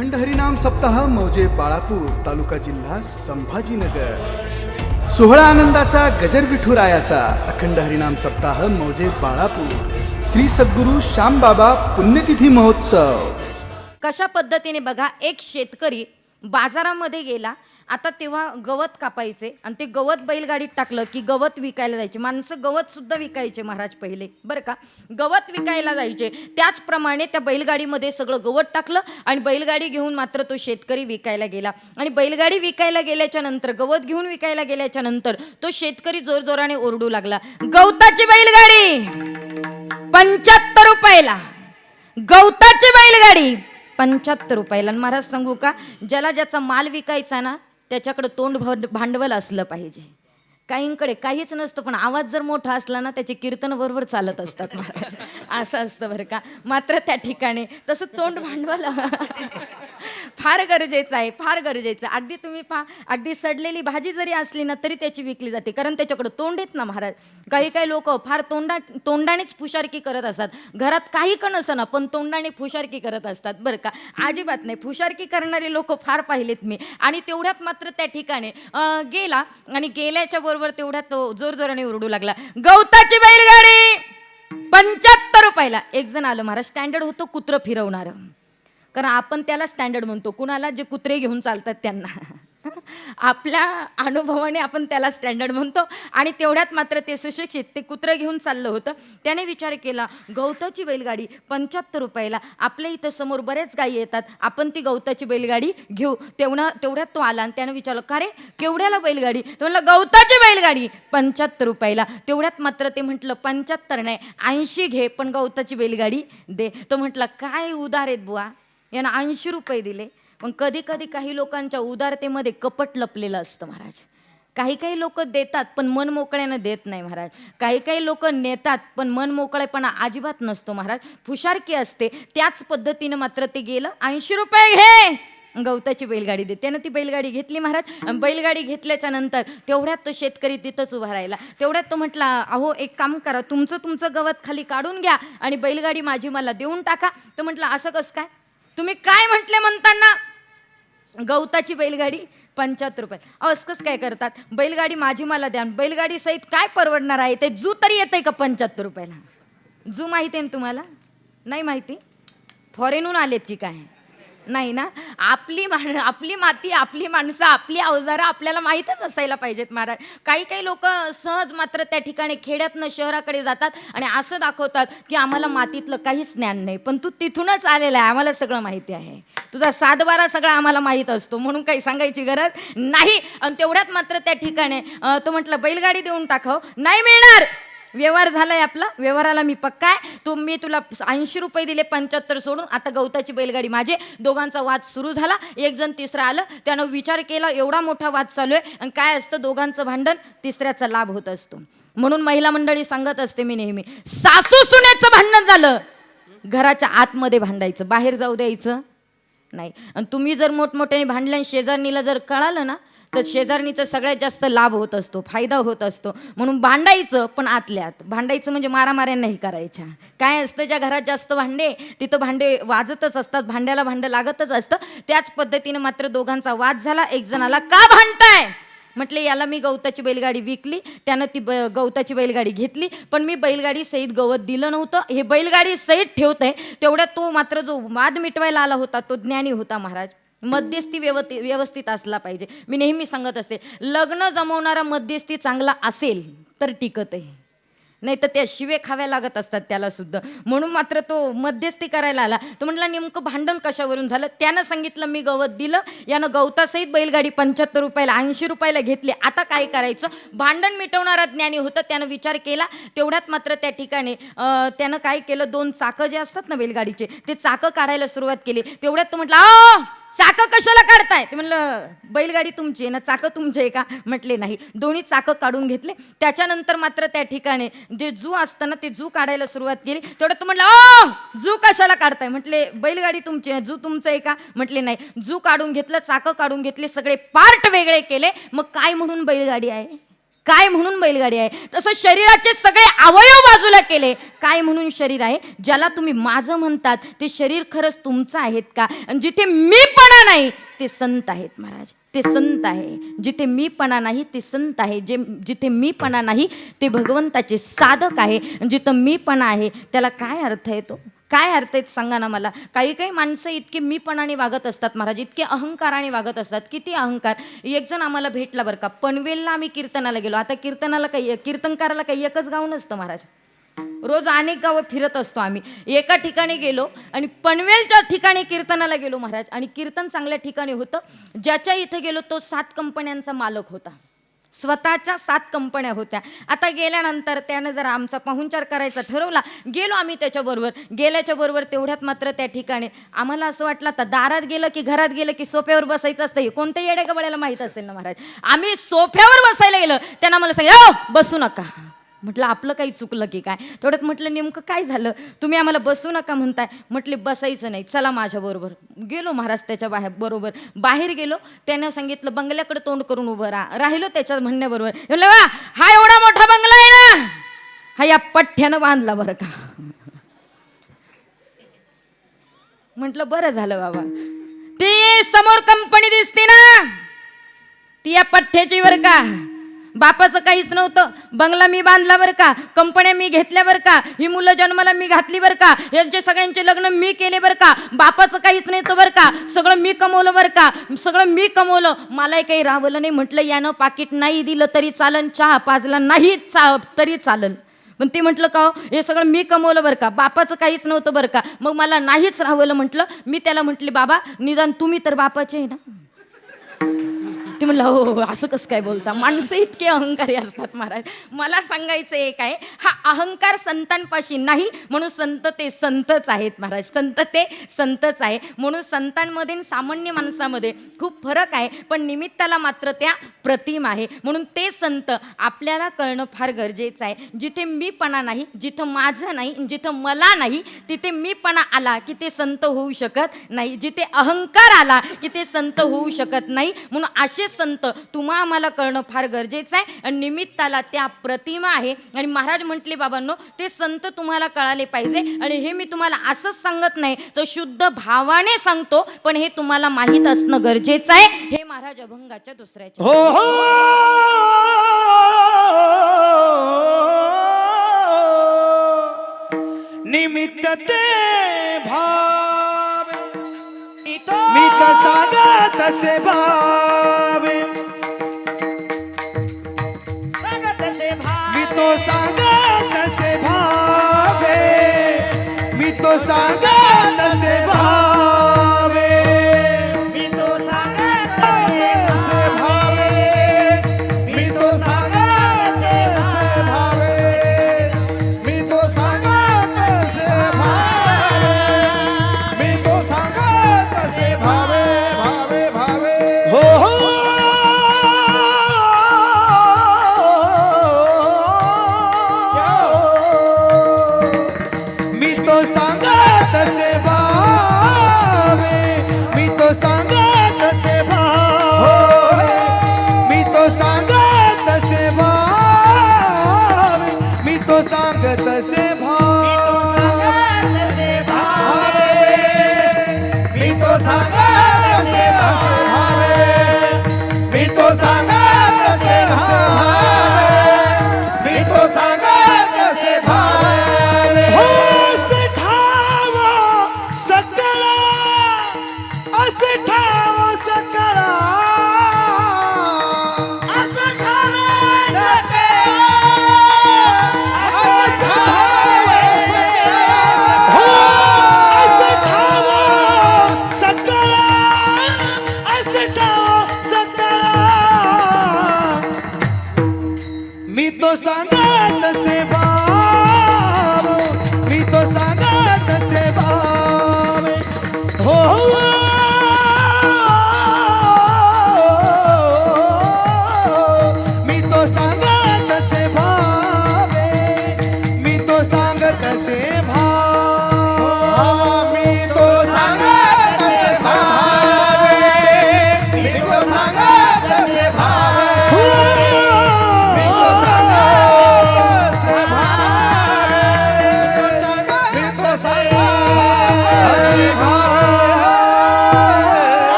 अखंड हरिनाम सप्ताह मौजे बाळापूर तालुका जिल्हा संभाजीनगर. सोहळा आनंदाचा गजर विठुरायाचा अखंड हरिनाम सप्ताह मौजे बाळापूर. श्री सद्गुरू श्यामबाबा पुण्यतिथी महोत्सव. कशा पद्धतीने बघा एक शेतकरी बाजारामध्ये गेला आता तेव्हा गवत कापायचे आणि ते गवत बैलगाडीत टाकलं की गवत विकायला जायचे. माणसं गवत सुद्धा विकायचे महाराज पहिले. बरं का? गवत विकायला जायचे. त्याचप्रमाणे त्या बैलगाडीमध्ये सगळं गवत टाकलं आणि बैलगाडी घेऊन मात्र तो शेतकरी विकायला गेला. आणि बैलगाडी विकायला गेल्याच्यानंतर गवत घेऊन विकायला गेल्याच्यानंतर तो शेतकरी जोरजोराने ओरडू लागला. गवताची बैलगाडी! पंच्याहत्तर रुपयाला. गवताची बैलगाडी! पंच्याहत्तर रुपयाला. आणि महाराज सांगू का? ज्याला ज्याचा माल विकायचा ना त्याच्याकडं तोंड भर- भांडवल असलं पाहिजे. काहींकडे काहीच नसतं पण आवाज जर मोठा असला ना त्याचे कीर्तन बरोबर चालत असतात महाराज. असं असतं बरं का. मात्र त्या ठिकाणी तसं तोंड भांडवल फार गरजेचं आहे फार गरजेचं आहे. अगदी तुम्ही पहा अगदी सडलेली भाजी जरी असली ना तरी त्याची विकली जाते. कारण त्याच्याकडं तोंड येत ना महाराज. काही काही लोक फार तोंडा तोंडानेच फुशारकी करत असतात. घरात काही का ना पण तोंडाने फुशारकी करत असतात बरं का. अजिबात नाही. फुशारकी करणारे लोक फार पाहिलेत मी. आणि तेवढ्यात मात्र त्या ठिकाणी गेला आणि गेल्याच्या बरोबर तेवढ्या तो जोरजोराने ओरडू लागला. गवताची बैलगाडी! पंच्याहत्तर रुपयाला. एक जण आलं महाराज स्टँडर्ड होतो कुत्रं फिरवणारं. कारण आपण त्याला स्टँडर्ड म्हणतो. कुणाला जे कुत्रे घेऊन चालतात त्यांना. आपल्या अनुभवाने आपण त्याला स्टँडर्ड म्हणतो. आणि तेवढ्यात मात्र ते सुशिक्षित ते कुत्रं घेऊन चाललं होतं. त्याने विचार केला गवताची बैलगाडी पंच्याहत्तर रुपयाला. आपल्या इथं समोर बऱ्याच गायी येतात. आपण ती गवताची बैलगाडी घेऊ. तेवढा तेवढ्यात तो आला आणि त्यानं विचारलं का रे? केवढ्याला बैलगाडी? तो म्हणला गवताची बैलगाडी पंच्याहत्तर रुपयाला. तेवढ्यात मात्र ते म्हटलं पंच्याहत्तर नाही ऐंशी घे पण गवताची बैलगाडी दे. तो म्हटला काय उदार आहेत बुवा? यानं ऐंशी रुपये दिले. पण कधी कधी काही लोकांच्या उदारतेमध्ये कपट लपलेलं असतं महाराज. काही काही लोक देतात पण मन मोकळ्यानं देत नाही महाराज. काही काही लोक नेतात पण मन मोकळेपणा अजिबात नसतो महाराज. फुशारकी असते त्याच पद्धतीनं मात्र ते गेलं. ऐंशी रुपये घे! गवताची बैलगाडी देते. त्यानं ती बैलगाडी घेतली महाराज. आणि बैलगाडी घेतल्याच्या नंतर तेवढ्यात तो शेतकरी तिथंच उभा राहिला. तेवढ्यात तो म्हटला अहो एक काम करा. तुमचं तुमचं गवत खाली काढून घ्या आणि बैलगाडी माझी मला देऊन टाका. तो म्हटलं असं कसं काय? तुम्ही काय म्हटले म्हणताना गवताची बैलगाडी पंच्याहत्तर रुपये. अहो कसं काय करतात? बैलगाडी माझी मला द्या. बैलगाडी सहित काय परवडणार आहे? ते जू तरी येतंय का पंच्याहत्तर रुपयाला? जू माहिती आहे ना तुम्हाला? नाही माहिती? फॉरेनहून आलेत की काय? नाही ना? आपली मा आपली माती आपली माणसं आपली अवजारं आपल्याला माहीतच असायला पाहिजेत महाराज. काही काही लोक सहज मात्र त्या ठिकाणी खेड्यातनं शहराकडे जातात आणि असं दाखवतात की आम्हाला मातीतलं काहीच ज्ञान नाही. पण तू तिथूनच आलेला आहे आम्हाला सगळं माहिती आहे. तुझा सातबारा सगळा आम्हाला माहीत असतो म्हणून काही सांगायची गरज नाही. आणि तेवढ्यात मात्र त्या ठिकाणी तो म्हटलं बैलगाडी देऊन टाकाव. नाही मिळणार. व्यवहार झालाय आपला व्यवहाराला मी पक्का आहे. तो मी तुला ऐंशी रुपये दिले पंच्याहत्तर सोडून आता गवताची बैलगाडी माझे दोघांचा वाद सुरू झाला एक जण तिसरा आलं त्यानं विचार केला एवढा मोठा वाद चालू आहे. आणि काय असतं दोघांचं भांडण तिसऱ्याचा लाभ होत असतो. म्हणून महिला मंडळी सांगत असते मी नेहमी सासू सुनेचं भांडण झालं. घराच्या आतमध्ये भांडायचं बाहेर जाऊ द्यायचं नाही. आणि तुम्ही जर मोठमोठ्याने भांडल्या आणि शेजारणीला जर कळालं ना तर शेजारणीचा सगळ्यात जास्त लाभ होत असतो फायदा होत असतो. म्हणून भांडायचं पण आतल्यात. भांडायचं म्हणजे मारामाऱ्या नाही करायच्या. काय असतं ज्या घरात जास्त भांडे तिथं भांडे वाजतच असतात भांड्याला भांडं लागतच असतं. त्याच पद्धतीने मात्र दोघांचा वाद झाला. एक जणाला का भांडताय? म्हटले याला मी गवताची बैलगाडी विकली. त्यानं ती ब गवताची बैलगाडी घेतली. पण मी बैलगाडी सहित गवत दिलं नव्हतं. हे बैलगाडी सहित ठेवतंय. तेवढ्यात तो मात्र जो वाद मिटवायला आला होता तो ज्ञानी होता महाराज. मध्यस्थी व्यवस्थित व्यवस्थित असला पाहिजे. मी नेहमी सांगत असते लग्न जमवणारा मध्यस्थी चांगला असेल तर टिकत आहे. नाही तर त्या शिवे खाव्या लागत असतात त्याला सुद्धा. म्हणून मात्र तो मध्यस्थी करायला आला. तो म्हटला नेमकं भांडण कशावरून झालं? त्यानं सांगितलं मी गवत दिलं. यानं गवतासहित बैलगाडी पंच्याहत्तर रुपयाला ऐंशी रुपयाला घेतली. आता काय करायचं? भांडण मिटवणारा ज्ञानी होतं त्यानं विचार केला. तेवढ्यात मात्र त्या ठिकाणी त्यानं काय केलं? दोन चाकं जे असतात ना बैलगाडीचे ते चाकं काढायला सुरुवात केली. तेवढ्यात तो म्हटला चाकं कशाला काढताय? ते म्हणलं बैलगाडी तुमची आहे ना चाकं तुमचे आहे का? म्हटले नाही. दोन्ही चाकं काढून घेतले. त्याच्यानंतर मात्र त्या ठिकाणी जे जू असतं ना ते जू काढायला सुरुवात केली. तेवढं तो म्हटलं ओ जू कशाला काढताय? म्हटले बैलगाडी तुमची आहे जू तुमचं आहे का? म्हटले नाही. जू काढून घेतलं चाकं काढून घेतले सगळे पार्ट वेगळे केले. मग काय म्हणून बैलगाडी आहे? काय म्हणून बैलगाडी आहे? तसं शरीराचे सगळे अवयव बाजूला केले. काय म्हणून शरीर आहे? ज्याला तुम्ही माझं म्हणतात ते शरीर खरंच तुमचं आहेत का? आणि जिथे मीपणा नाही ते संत आहेत महाराज. ते संत आहे. जिथे मीपणा नाही ते संत आहे. जे जिथे मीपणा नाही ते भगवंताचे साधक आहे. जिथं मीपणा आहे त्याला काय अर्थ येतो? काय अर्थ आहेत सांगा ना मला? काही काही माणसं इतके मीपणाने वागत असतात महाराज इतके अहंकाराने वागत असतात. किती अहंकार. एक जण आम्हाला भेटला बरं का. पनवेलला आम्ही कीर्तनाला गेलो. आता कीर्तनाला काही कीर्तनकाराला काही एकच गाव नसतं महाराज. रोज अनेक गावं फिरत असतो आम्ही. एका ठिकाणी गेलो आणि पनवेलच्या ठिकाणी कीर्तनाला गेलो महाराज. आणि कीर्तन चांगल्या ठिकाणी होतं. ज्याच्या इथं गेलो तो सात कंपन्यांचा मालक होता. स्वतःच्या सात कंपन्या होत्या. आता गेल्यानंतर त्यानं जर आमचा पाहुणचार करायचा ठरवला गेलो आम्ही त्याच्याबरोबर. गेल्याच्या बरोबर तेवढ्यात मात्र त्या ठिकाणी आम्हाला असं वाटलं आता दारात गेलं की घरात गेलं की सोफ्यावर बसायचं असतं हे कोणत्या येड्या गबळ्याला माहीत असेल ना महाराज. आम्ही सोफ्यावर बसायला गेलो त्यांना मला सांगितलं बसू नका. म्हटलं आपलं काही चुकलं की काय? तेवढ्यात म्हटलं नेमकं काय झालं? तुम्ही आम्हाला बसू नका म्हणताय. म्हटले बसायचं नाही. चला माझ्याबरोबर गेलो महाराज त्याच्या बाहेर बरोबर. बाहेर गेलो. त्यानं सांगितलं बंगल्याकडे तोंड करून उभं राहा. राहिलो त्याच्या म्हणण्याबरोबर. म्हणलं वा हा एवढा मोठा बंगला आहे ना? हा या पठ्ठ्यानं बांधला बरं का? म्हटलं बरं झालं बाबा. ती समोर कंपनी दिसते ना? ती या पठ्ठ्याची बरं का? बापाचं काहीच नव्हतं. बंगला मी बांधला बरं का? कंपन्या मी घेतल्या बरं का? ही मुलं जन्माला मी घातली बरं का? यांचे सगळ्यांचे लग्न मी केले बरं का? बापाचं काहीच नाही तो बरं का? सगळं मी कमवलं बरं का? सगळं मी कमवलं. मलाही काही राहवलं नाही. म्हटलं यानं पाकिट नाही दिलं तरी चालन चहा पाजला नाही चा तरी चालन. पण ते म्हटलं का हो, हे सगळं मी कमवलं बरं का? बापाचं काहीच नव्हतं बरं का? मग मला नाहीच राहवलं म्हटलं. मी त्याला म्हटले बाबा निदान तुम्ही तर बापाचे आहे ना? ते म्हणलं हो, हो हो, असं कसं काय बोलता? माणसं इतके अहंकारी असतात महाराज. मला सांगायचं एक आहे हा अहंकार संतांपाशी नाही म्हणून संत ते संतच आहेत महाराज. संत ते संतच आहे. म्हणून संतांमध्ये आणि सामान्य माणसामध्ये खूप फरक आहे पण निमित्ताला मात्र त्या प्रतिम आहे. म्हणून ते संत आपल्याला कळणं फार गरजेचं आहे. जिथे मीपणा नाही जिथं माझं नाही जिथं मला नाही तिथे मीपणा आला की ते संत होऊ शकत नाही. जिथे अहंकार आला की ते संत होऊ शकत नाही. म्हणून असे संत तुम्हा आम्हाला कळणं फार गरजेचं आहे आणि निमित्ताला त्या प्रतिमा आहे. आणि महाराज म्हटले बाबांनो ते संत तुम्हाला कळाले पाहिजे आणि हे मी तुम्हाला असंच सांगत नाही तर शुद्ध भावाने सांगतो पण हे तुम्हाला माहीत असणं गरजेचं आहे. हे महाराज अभंगाच्या दुसऱ्याच्या हो हो! निमित्त ते भाव मी तर सांगत तसे भाव.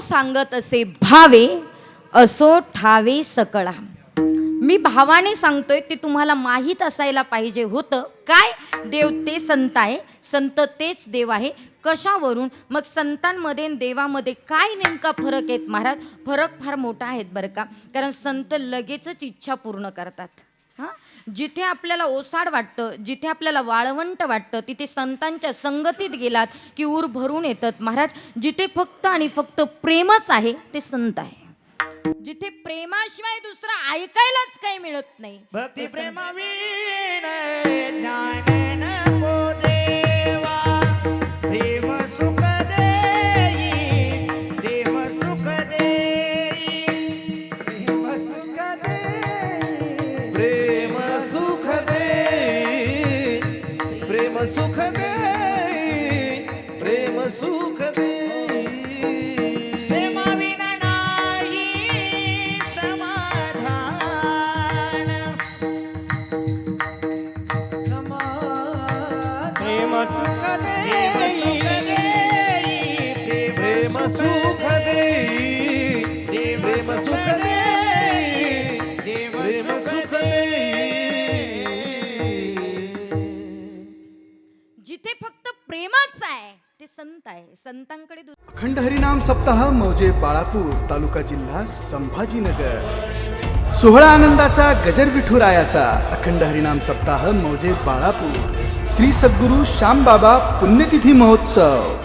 सांगत असे भावे असो ठावे सकळा. मी भावाने सांगतोय ते तुम्हाला माहीत असायला पाहिजे होतं. काय? देव ते संत आहे. संत तेच देव आहे. कशावरून? मग संतांमध्ये देवामध्ये काय नेमका फरक आहेत महाराज? फरक फार मोठा आहेत बरं का. कारण संत लगेचच इच्छा पूर्ण करतात. हां? जिथे आपल्याला ओसाड वाटतं जिथे आपल्याला वाळवंट वाटतं तिथे संतांच्या संगतीत गेलात की ऊर भरून येतात. महाराज जिथे फक्त आणि फक्त प्रेमच आहे ते संत आहे. जिथे प्रेमाशिवाय दुसरं ऐकायलाच काही मिळत नाही भक्ती प्रेमावीण प्रेमच आहे. ते संत आहे. संतांकडे अखंड हरिनाम सप्ताह मौजे बाळापूर तालुका जिल्हा संभाजीनगर. सोहळा आनंदाचा गजर विठुरायाचा अखंड हरिनाम सप्ताह मौजे बाळापूर. श्री सद्गुरू श्यामबाबा पुण्यतिथी महोत्सव.